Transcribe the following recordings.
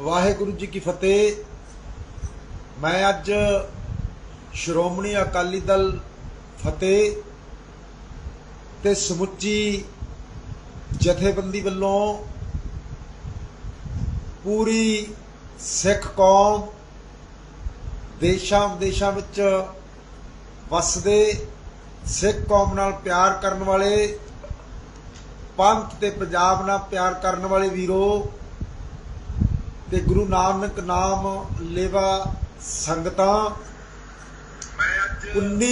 ਵਾਹਿਗੁਰੂ ਜੀ ਕੀ ਫਤਿਹ। ਮੈਂ ਅੱਜ ਸ਼੍ਰੋਮਣੀ ਅਕਾਲੀ ਦਲ ਫਤਿਹ ਤੇ ਸਮੁੱਚੀ ਜਥੇਬੰਦੀ ਵੱਲੋਂ ਪੂਰੀ ਸਿੱਖ ਕੌਮ ਦੇਸ਼ਾਂ ਵਿਦੇਸ਼ਾਂ ਵਿੱਚ ਵਸਦੇ ਸਿੱਖ ਕੌਮ ਨਾਲ ਪਿਆਰ ਕਰਨ ਵਾਲੇ, ਪੰਥ ਤੇ ਪੰਜਾਬ ਨਾਲ ਪਿਆਰ ਕਰਨ ਵਾਲੇ ਵੀਰੋ ਤੇ ਗੁਰੂ ਨਾਨਕ ਨਾਮ ਲੇਵਾ ਸੰਗਤਾਂ ਮੈਂ ਅੱਜ 19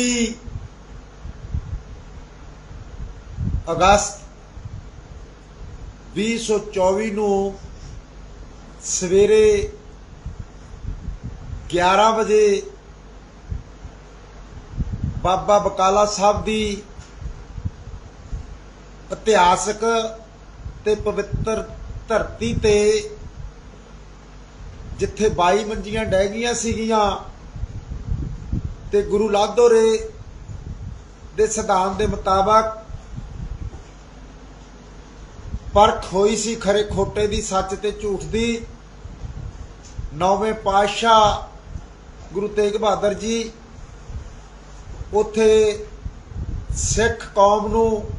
ਅਗਸਤ 2024 ਨੂੰ ਸਵੇਰੇ 11 ਵਜੇ ਬਾਬਾ ਬਕਾਲਾ ਸਾਹਿਬ ਦੀ ਇਤਿਹਾਸਕ ਤੇ ਪਵਿੱਤਰ ਧਰਤੀ ਤੇ ਜਿੱਥੇ 22 ਮੰਜੀਆਂ ਡਹਿ ਗਈਆਂ ਸੀਗੀਆਂ ਤੇ ਗੁਰੂ ਲਾਧੋਰੇ ਦੇ ਸਿਧਾਂਤ ਦੇ ਮੁਤਾਬਕ ਪਰਖ ਹੋਈ ਸੀ ਖਰੇ ਖੋਟੇ ਦੀ, ਸੱਚ ਤੇ ਝੂਠ ਦੀ। ਨੌਵੇਂ ਪਾਤਸ਼ਾਹ ਗੁਰੂ ਤੇਗ ਬਹਾਦਰ ਜੀ ਉਥੇ ਸਿੱਖ ਕੌਮ ਨੂੰ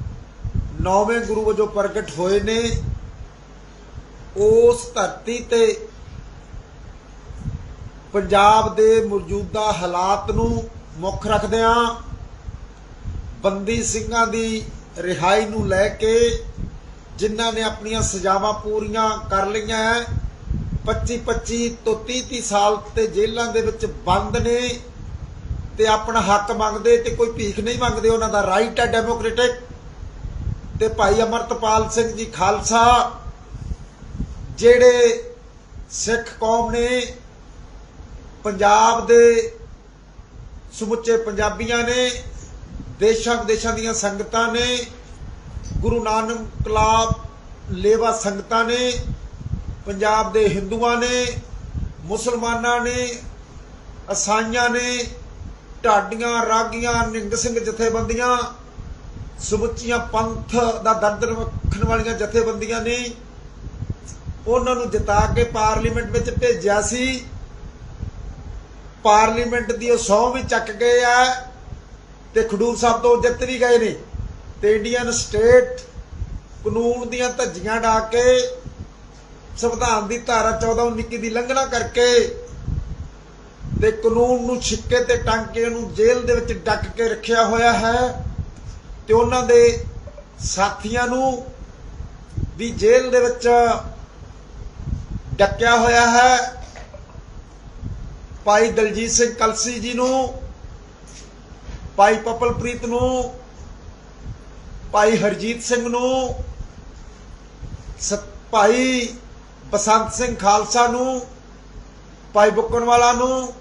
ਨੌਵੇਂ ਗੁਰੂ ਵਜੋਂ ਪ੍ਰਗਟ ਹੋਏ ਨੇ। ਉਸ ਧਰਤੀ ਤੇ ਪੰਜਾਬ ਦੇ ਮੌਜੂਦਾ ਹਾਲਾਤ ਨੂੰ ਮੁੱਖ ਰੱਖਦਿਆਂ ਬੰਦੀ ਸਿੰਘਾਂ ਦੀ ਰਿਹਾਈ ਨੂੰ ਲੈ ਕੇ ਜਿਨ੍ਹਾਂ ਨੇ ਆਪਣੀਆਂ ਸਜ਼ਾਵਾਂ ਪੂਰੀਆਂ ਕਰ ਲਈਆਂ ਹੈ 25 25 ਤੋਂ 30 30 ਸਾਲ ਤੇ ਜੇਲ੍ਹਾਂ ਦੇ ਵਿੱਚ ਬੰਦ ਨੇ ਤੇ ਆਪਣਾ ਹੱਕ ਮੰਗਦੇ ਤੇ ਕੋਈ ਭੀਖ ਨਹੀਂ ਮੰਗਦੇ, ਉਹਨਾਂ ਦਾ ਰਾਈਟ ਹੈ ਡੈਮੋਕ੍ਰੈਟਿਕ ਤੇ ਭਾਈ ਅਮਰਤਪਾਲ ਸਿੰਘ ਜੀ ਖਾਲਸਾ, ਜਿਹੜੇ ਸਿੱਖ ਕੌਮ ਨੇ ਪੰਜਾਬ ਦੇ ਸਮੁੱਚੇ ਪੰਜਾਬੀਆਂ ਨੇ, ਦੇਸ਼ਾਂ ਵਿਦੇਸ਼ਾਂ ਦੀਆਂ ਸੰਗਤਾਂ ਨੇ, ਗੁਰੂ ਨਾਨਕ ਕਲਾਬ ਲੇਵਾ ਸੰਗਤਾਂ ਨੇ, ਪੰਜਾਬ ਦੇ ਹਿੰਦੂਆਂ ਨੇ, ਮੁਸਲਮਾਨਾਂ ਨੇ ਅਸਾਈਆਂ ਨੇ, ਢਾਡੀਆਂ, ਰਾਗੀਆਂ, ਨਿੰਗ ਸਿੰਘ ਜਥੇਬੰਦੀਆਂ, ਸਮੁੱਚੀਆਂ ਪੰਥ ਦਾ ਦਰਦ ਰੱਖਣ ਵਾਲੀਆਂ ਜਥੇਬੰਦੀਆਂ ਨੇ, ਉਹਨਾਂ ਨੂੰ ਜਿਤਾ ਕੇ ਪਾਰਲੀਮੈਂਟ ਵਿੱਚ ਭੇਜਿਆ ਸੀ। ਪਾਰਲੀਮੈਂਟ ਦੀ ਉਹ ਸਹੁੰ ਵੀ ਚੱਕ ਗਏ ਆ ਤੇ ਖਡੂਰ ਸਾਹਿਬ ਤੋਂ ਜਿੱਤ ਵੀ ਗਏ ਨੇ ਤੇ ਇੰਡੀਅਨ ਸਟੇਟ ਕਾਨੂੰਨ ਦੀਆਂ ਧੱਜੀਆਂ ਡਾ ਕੇ ਸੰਵਿਧਾਨ ਦੀ ਧਾਰਾ 14 19 ਦੀ ਲੰਘਣਾ ਕਰਕੇ ਤੇ ਕਾਨੂੰਨ ਨੂੰ ਛਿੱਕੇ ਤੇ ਟੰਗ ਕੇ ਉਹਨੂੰ ਜੇਲ੍ਹ ਦੇ ਵਿੱਚ ਡੱਕ ਕੇ ਰੱਖਿਆ ਹੋਇਆ ਹੈ ਤੇ ਉਹਨਾਂ ਦੇ ਸਾਥੀਆਂ ਨੂੰ ਵੀ ਜੇਲ੍ਹ ਦੇ ਵਿੱਚ ਡੱਕਿਆ ਹੋਇਆ ਹੈ। ਭਾਈ ਦਲਜੀਤ ਸਿੰਘ ਕਲਸੀ ਜੀ ਨੂੰ, ਭਾਈ ਪਪਲਪ੍ਰੀਤ ਨੂੰ, ਭਾਈ ਹਰਜੀਤ ਸਿੰਘ ਨੂੰ ਸ- ਭਾਈ ਬਸੰਤ ਸਿੰਘ ਖਾਲਸਾ ਨੂੰ, ਭਾਈ ਬੁੱਕਣਵਾਲਾ ਨੂੰ,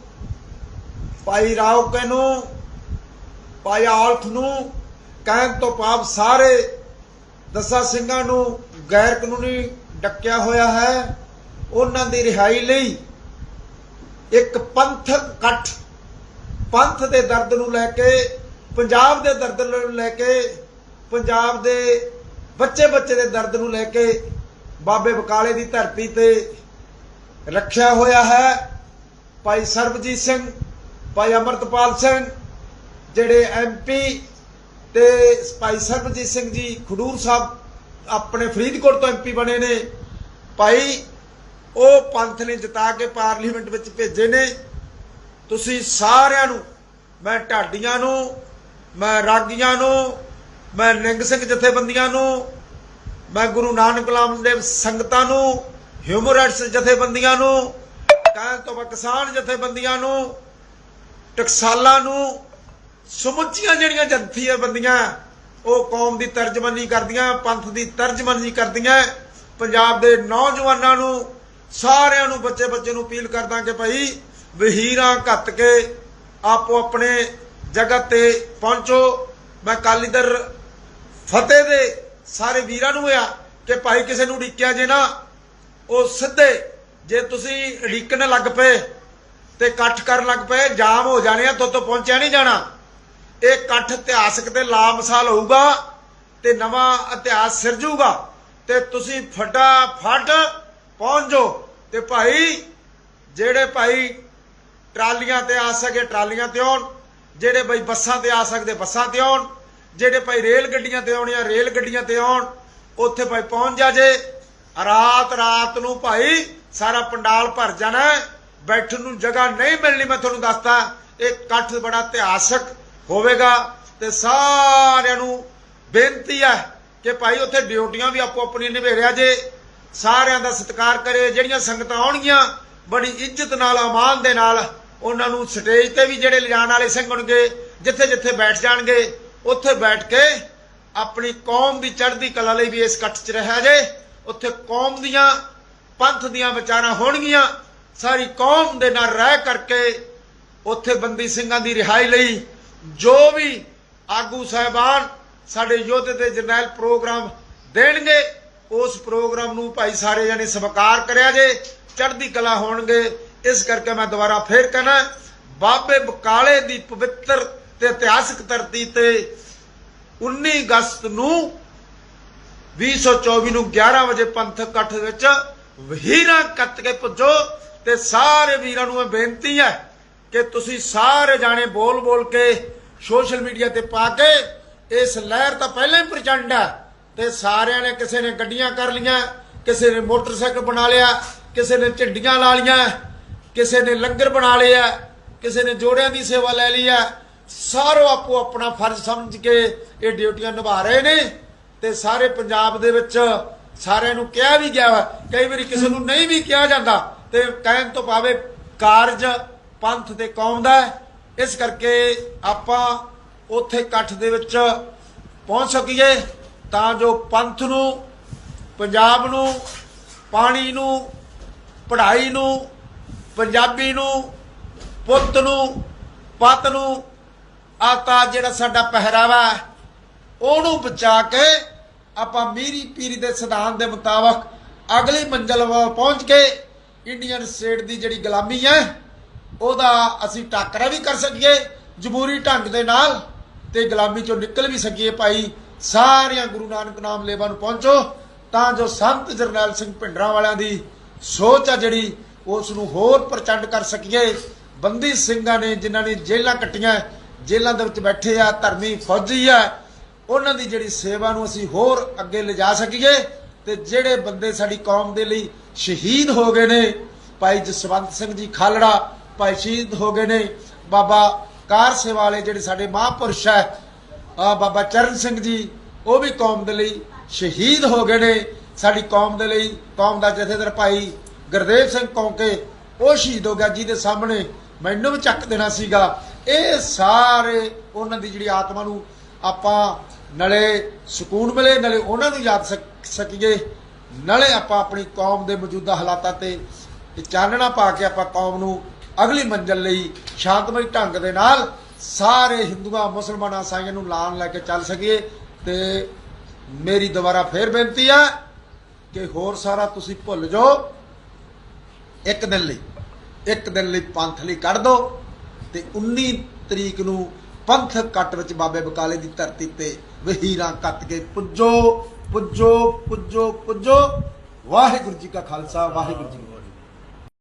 ਭਾਈ ਰਾਉਕੇ ਨੂੰ, ਭਾਈ ਆਲਥ ਨੂੰ, ਕਹਿਣ ਤੋਂ ਪਾਪ ਸਾਰੇ ਦਸਾਂ ਸਿੰਘਾਂ ਨੂੰ ਗੈਰ ਕਾਨੂੰਨੀ ਡੱਕਿਆ ਹੋਇਆ ਹੈ। ਉਹਨਾਂ ਦੀ ਰਿਹਾਈ ਲਈ ਇੱਕ ਪੰਥਕ ਇਕੱਠ, ਪੰਥ ਦੇ ਦਰਦ ਨੂੰ ਲੈ ਕੇ, ਪੰਜਾਬ ਦੇ ਦਰਦ ਨੂੰ ਲੈ ਕੇ, ਪੰਜਾਬ ਦੇ ਬੱਚੇ ਬੱਚੇ ਦੇ ਦਰਦ ਨੂੰ ਲੈ ਕੇ ਬਾਬੇ ਬਕਾਲੇ ਦੀ ਧਰਤੀ ਤੇ ਰੱਖਿਆ ਹੋਇਆ ਹੈ ਭਾਈ ਸਰਬਜੀਤ ਸਿੰਘ, ਭਾਈ ਅਮਰਤਪਾਲ ਸਿੰਘ, ਜਿਹੜੇ ਐਮਪੀ ਤੇ ਭਾਈ ਸਰਬਜੀਤ ਸਿੰਘ ਜੀ ਖਡੂਰ ਸਾਹਿਬ ਆਪਣੇ ਫਰੀਦਕੋਟ ਤੋਂ ਐਮਪੀ ਬਣੇ ਨੇ। ਭਾਈ ਉਹ ਪੰਥ ਨੇ ਜਿਤਾ ਕੇ ਪਾਰਲੀਮੈਂਟ ਵਿੱਚ ਭੇਜੇ ਨੇ। ਤੁਸੀਂ ਸਾਰਿਆਂ ਨੂੰ, ਮੈਂ ਢਾਡੀਆਂ ਨੂੰ, ਮੈਂ ਰਾਗੀਆਂ ਨੂੰ, ਮੈਂ ਨਿੰਗ ਸਿੰਘ ਜਥੇਬੰਦੀਆਂ ਨੂੰ, ਮੈਂ ਗੁਰੂ ਨਾਨਕ ਨਾਮ ਦੇਵ ਸੰਗਤਾਂ ਨੂੰ ਹਿਊਮਨ ਰਾਈਟਸ ਜਥੇਬੰਦੀਆਂ ਨੂੰ, ਕਹਿਣ ਤੋਂ ਬਾਅਦ ਕਿਸਾਨ ਜਥੇਬੰਦੀਆਂ ਨੂੰ, ਟਕਸਾਲਾਂ ਨੂੰ, ਸਮੁੱਚੀਆਂ ਜਿਹੜੀਆਂ ਜਥੀਆਂ ਬੰਦੀਆਂ ਉਹ ਕੌਮ ਦੀ ਤਰਜਮਾਨੀ ਕਰਦੀਆਂ, ਪੰਥ ਦੀ ਤਰਜਮਾਨੀ ਕਰਦੀਆਂ, ਪੰਜਾਬ ਦੇ ਨੌਜਵਾਨਾਂ ਨੂੰ ਸਾਰਿਆਂ ਨੂੰ ਬੱਚੇ ਬੱਚੇ ਨੂੰ ਅਪੀਲ ਕਰਦਾ ਕਿ ਭਾਈ ਵਹੀਰਾਂ ਘੱਤ ਕੇ ਆਪੋ ਆਪਣੇ ਜਗਤ ਤੇ ਪਹੁੰਚੋ। ਮੈਂ ਕਾਲੀਦਰ ਫਤਿਹ ਦੇ ਸਾਰੇ ਵੀਰਾਂ ਨੂੰ ਆ ਕਿ ਭਾਈ ਕਿਸੇ ਨੂੰ ਢਿੱਕਿਆ ਜੇ ਨਾ, ਉਹ ਸਿੱਧੇ ਜੇ ਤੁਸੀਂ ਢਿੱਕਣ ਲੱਗ ਪਏ ਤੇ ਇਕੱਠ ਕਰਨ ਲੱਗ ਪਏ, ਜਾਮ ਹੋ ਜਾਣੇ ਆ ਤੋਂ ਤੋਂ ਪਹੁੰਚਿਆ ਨਹੀਂ ਜਾਣਾ। ਇਹ ਇਕੱਠ ਇਤਿਹਾਸਕ ਤੇ ਲਾਮਸਾਲ ਹੋਊਗਾ ਤੇ ਨਵਾਂ ਇਤਿਹਾਸ ਸਿਰਜੂਗਾ ਤੇ ਤੁਸੀਂ ਫਟਾਫਟ ਪਹੁੰਚ ਜਾਓ। ਤੇ ਭਾਈ, ਜਿਹੜੇ ਭਾਈ ਟਰਾਲੀਆਂ ਤੇ ਆ ਸਕੇ, ਟਰਾਲੀਆਂ ਤੇ ਆਉਣ। ਜਿਹੜੇ ਭਾਈ ਬੱਸਾਂ ਤੇ ਆ ਸਕਦੇ, ਬੱਸਾਂ ਤੇ ਆਉਣ। ਜਿਹੜੇ ਭਾਈ ਰੇਲ ਗੱਡੀਆਂ ਤੇ ਆਉਣੀਆਂ, ਰੇਲ ਗੱਡੀਆਂ ਤੇ ਆਉਣ। ਉੱਥੇ ਭਾਈ ਪਹੁੰਚ ਜਾ ਜੇ। ਰਾਤ ਰਾਤ ਨੂੰ ਭਾਈ ਸਾਰਾ ਪੰਡਾਲ ਭਰ ਜਾਣਾ। ਬੈਠਣ ਨੂੰ ਜਗ੍ਹਾ ਨਹੀਂ ਮਿਲਣੀ, ਮੈਂ ਤੁਹਾਨੂੰ ਦੱਸਦਾ। ਇਹ ਇਕੱਠ ਬੜਾ ਇਤਿਹਾਸਕ ਹੋਵੇਗਾ। ਤੇ ਸਾਰਿਆਂ ਨੂੰ ਬੇਨਤੀ ਹੈ ਕਿ ਭਾਈ ਉੱਥੇ ਡਿਊਟੀਆਂ ਵੀ ਆਪੋ ਆਪਣੀ ਨਿਭੇੜਿਆ ਜੇ। ਸਾਰਿਆਂ ਦਾ ਸਤਿਕਾਰ ਕਰੇ, ਜਿਹੜੀਆਂ ਸੰਗਤਾਂ ਆਉਣਗੀਆਂ, ਬੜੀ ਇੱਜ਼ਤ ਨਾਲ, ਅਮਾਨ ਦੇ ਨਾਲ ਉਹਨਾਂ ਨੂੰ ਸਟੇਜ ਤੇ ਵੀ ਜਿਹੜੇ ਲਿਜਾਣ ਵਾਲੇ ਸਿੰਘ ਹੋਣਗੇ ਜਿੱਥੇ ਜਿੱਥੇ ਬੈਠ ਜਾਣਗੇ, ਉੱਥੇ ਬੈਠ ਕੇ ਆਪਣੀ ਕੌਮ ਦੀ ਚੜ੍ਹਦੀ ਕਲਾ ਲਈ ਵੀ ਇਸ ਇਕੱਠ 'ਚ ਰਹਿਆ ਜੇ। ਉੱਥੇ ਕੌਮ ਦੀਆਂ ਪੰਥ ਦੀਆਂ ਵਿਚਾਰਾਂ ਹੋਣਗੀਆਂ, ਸਾਰੀ ਕੌਮ ਦੇ ਨਾਲ ਰਹਿ ਕਰਕੇ ਉੱਥੇ ਬੰਦੀ ਸਿੰਘਾਂ ਦੀ ਰਿਹਾਈ ਲਈ ਜੋ ਵੀ ਆਗੂ ਸਾਹਿਬਾਨ ਸਾਡੇ ਯੋਧੇ ਦੇ ਜਰਨੈਲ ਪ੍ਰੋਗਰਾਮ ਦੇਣਗੇ ਉਸ ਪ੍ਰੋਗਰਾਮ ਨੂੰ ਭਾਈ ਸਾਰੇ ਜਣੇ ਸਵੀਕਾਰ ਕਰਿਆ ਜੇ, ਚੜ੍ਹਦੀ ਕਲਾ ਹੋਣਗੇ, ਇਸ ਕਰਕੇ ਮੈਂ ਦੁਬਾਰਾ ਫੇਰ ਕਹਿਣਾ, ਬਾਬੇ ਬਕਾਲੇ ਦੀ ਪਵਿੱਤਰ ਤੇ ਇਤਿਹਾਸਕ ਧਰਤੀ ਤੇ 19 ਅਗਸਤ ਨੂੰ 2024 ਨੂੰ 11 ਵਜੇ ਪੰਥਕ ਇਕੱਠ ਵਿੱਚ ਵਹੀਰਾਂ ਕੱਤ ਕੇ ਪੁੱਜੋ ਤੇ ਸਾਰੇ ਵੀਰਾਂ ਨੂੰ ਇਹ ਬੇਨਤੀ ਹੈ ਕਿ ਤੁਸੀਂ ਸਾਰੇ ਜਾਣੇ ਬੋਲ ਬੋਲ ਕੇ ਸੋਸ਼ਲ ਮੀਡੀਆ ਤੇ ਪਾ ਕੇ ਇਸ ਲਹਿਰ ਤਾਂ ਪਹਿਲਾਂ ਹੀ ਪ੍ਰਚੰਡ ਹੈ। ਤੇ ਸਾਰਿਆਂ ਨੇ ਕਿਸੇ ਨੇ ਗੱਡੀਆਂ ਕਰ ਲੀਆਂ ਕਿਸੇ ਨੇ ਮੋਟਰਸਾਈਕਲ ਬਣਾ ਲਿਆ, ਕਿਸੇ ਨੇ ਝੰਡੀਆਂ ਲਾ ਲੀਆਂ ਕਿਸੇ ਨੇ ਲੰਗਰ ਬਣਾ ਲਿਆ, ਕਿਸੇ ਨੇ ਜੋੜਿਆਂ ਦੀ ਸੇਵਾ ਲੈ ਲਈ ਹੈ ਸਾਰੋ ਆਪੋ ਆਪਣਾ ਫਰਜ਼ ਸਮਝ ਕੇ ਇਹ ਡਿਊਟੀਆਂ ਨਿਭਾ ਰਹੇ ਨੇ ਤੇ ਸਾਰੇ ਪੰਜਾਬ ਦੇ ਵਿੱਚ ਸਾਰਿਆਂ ਨੂੰ ਕਿਹਾ ਵੀ ਗਿਆ ਵਾ, ਕਈ ਵਾਰੀ ਕਿਸੇ ਨੂੰ ਨਹੀਂ ਵੀ ਕਿਹਾ ਜਾਂਦਾ ਤੇ ਕਹਿਣ ਤੋਂ ਪਾਵੇ ਕਾਰਜ ਪੰਥ ਤੇ ਕੌਮ ਦਾ ਇਸ ਕਰਕੇ ਆਪਾਂ ਉੱਥੇ ਇਕੱਠ ਦੇ ਵਿੱਚ ਪਹੁੰਚ ਸਕੀਏ। ਤਾਂ ਜੋ ਪੰਥ ਨੂੰ, ਪੰਜਾਬ ਨੂੰ, ਪਾਣੀ ਨੂੰ, ਪੜ੍ਹਾਈ ਨੂੰ, ਪੰਜਾਬੀ ਨੂੰ, ਪੁੱਤ ਨੂੰ, ਪਤ ਨੂੰ, ਆਤਾ ਜਿਹੜਾ ਸਾਡਾ ਪਹਿਰਾਵਾ ਹੈ, ਉਹਨੂੰ ਬਚਾ ਕੇ ਆਪਾਂ ਮੀਰੀ ਪੀਰੀ ਦੇ ਸਿਧਾਂਤ ਦੇ ਮੁਤਾਬਕ ਅਗਲੀ ਮੰਜ਼ਲ ਵੱਲ ਪਹੁੰਚ ਕੇ ਇੰਡੀਅਨ ਸਟੇਟ ਦੀ ਜਿਹੜੀ ਗੁਲਾਮੀ ਹੈ, ਉਹਦਾ ਅਸੀਂ ਟਾਕਰਾ ਵੀ ਕਰ ਸਕੀਏ ਜਮਹੂਰੀ ਢੰਗ ਦੇ ਨਾਲ। ਤੇ ਗੁਲਾਮੀ ਚੋਂ ਨਿਕਲ ਵੀ ਸਕੀਏ ਭਾਈ। ਸਾਰਿਆਂ ਗੁਰੂ ਨਾਨਕ ਨਾਮ ਲੇਵਾ ਨੂੰ ਪਹੁੰਚੋ, ਤਾਂ ਜੋ ਸੰਤ ਜਰਨੈਲ ਸਿੰਘ ਭਿੰਡਰਾਂ ਵਾਲਿਆਂ ਦੀ ਸੋਚ ਆ ਜਿਹੜੀ, ਉਸ ਨੂੰ ਹੋਰ ਪ੍ਰਚੰਡ ਕਰ ਸਕੀਏ। ਬੰਦੀ ਸਿੰਘਾਂ ਨੇ ਜਿਨ੍ਹਾਂ ਨੇ ਜੇਲ੍ਹਾਂ ਕੱਟੀਆਂ, ਜੇਲ੍ਹਾਂ ਦੇ ਵਿੱਚ ਬੈਠੇ ਆ, ਧਰਮੀ ਫੌਜੀ ਆ, ਉਹਨਾਂ ਦੀ ਜਿਹੜੀ ਸੇਵਾ ਨੂੰ ਅਸੀਂ ਹੋਰ ਅੱਗੇ ਲਿਜਾ ਸਕੀਏ ਤੇ ਜਿਹੜੇ ਬੰਦੇ ਸਾਡੀ ਕੌਮ ਦੇ ਲਈ ਸ਼ਹੀਦ ਹੋ ਗਏ ਨੇ, ਭਾਈ ਜਸਵੰਤ ਸਿੰਘ ਜੀ ਖਾਲੜਾ, ਭਾਈ ਸ਼ਹੀਦ ਹੋ ਗਏ ਨੇ, ਬਾਬਾ ਕਾਰ ਸੇਵਾ ਵਾਲੇ ਜਿਹੜੇ ਸਾਡੇ ਮਹਾਂਪੁਰਸ਼ ਹੈ ਬਾਬਾ ਚਰਨ ਸਿੰਘ ਜੀ, ਉਹ ਵੀ ਕੌਮ ਦੇ ਲਈ ਸ਼ਹੀਦ ਹੋ ਗਏ ਨੇ। ਸਾਡੀ ਕੌਮ ਦੇ ਲਈ, ਕੌਮ ਦਾ ਜਥੇਦਾਰ ਭਾਈ ਗੁਰਦੇਵ ਸਿੰਘ ਕੌਂਕੇ, ਉਹ ਸ਼ਹੀਦ ਹੋ ਗਿਆ ਜਿਹਦੇ ਸਾਹਮਣੇ ਮੈਨੂੰ ਵੀ ਚੱਕ ਦੇਣਾ ਸੀਗਾ। ਇਹ ਸਾਰੇ ਉਹਨਾਂ ਦੀ ਜਿਹੜੀ ਆਤਮਾ ਨੂੰ ਆਪਾਂ ਨਾਲੇ ਸਕੂਨ ਮਿਲੇ, ਨਾਲੇ ਉਹਨਾਂ ਨੂੰ ਯਾਦ ਸਕ- ਸਕੀਏ। ਨਾਲੇ ਆਪਾਂ ਆਪਣੀ ਕੌਮ ਦੇ ਮੌਜੂਦਾ ਹਾਲਾਤਾਂ ਤੇ ਚਾਨਣਾ ਪਾ ਕੇ ਆਪਾਂ ਕੌਮ ਨੂੰ ਅਗਲੀ ਮੰਜ਼ਲ ਲਈ ਸ਼ਾਂਤਮਈ ਢੰਗ ਦੇ ਨਾਲ ਸਾਰੇ ਹਿੰਦੂਆਂ, ਮੁਸਲਮਾਨਾਂ ਸਾਈਆਂ ਨੂੰ ਲਾਣ ਲੈ ਕੇ ਚੱਲ ਸਕੀਏ ਤੇ ਮੇਰੀ ਦੁਬਾਰਾ ਫੇਰ ਬੇਨਤੀ ਹੈ ਕਿ ਹੋਰ ਸਾਰਾ ਤੁਸੀਂ ਭੁੱਲ ਜਾਓ। ਇੱਕ ਦਿਨ ਲਈ, ਇੱਕ ਦਿਨ ਲਈ ਪੰਥ ਲਈ ਕੱਢ ਦੋ ਤੇ 19 ਤਰੀਕ ਨੂੰ ਪੰਥ ਕੱਟ ਵਿੱਚ ਬਾਬੇ ਬਕਾਲੇ ਦੀ ਧਰਤੀ ਤੇ ਵਹੀਰਾਂ ਕੱਤ ਕੇ ਪੁੱਜੋ ਪੁੱਜੋ ਪੁੱਜੋ ਪੁੱਜੋ। ਵਾਹਿਗੁਰੂ ਜੀ ਕਾ ਖਾਲਸਾ, ਵਾਹਿਗੁਰੂ ਜੀ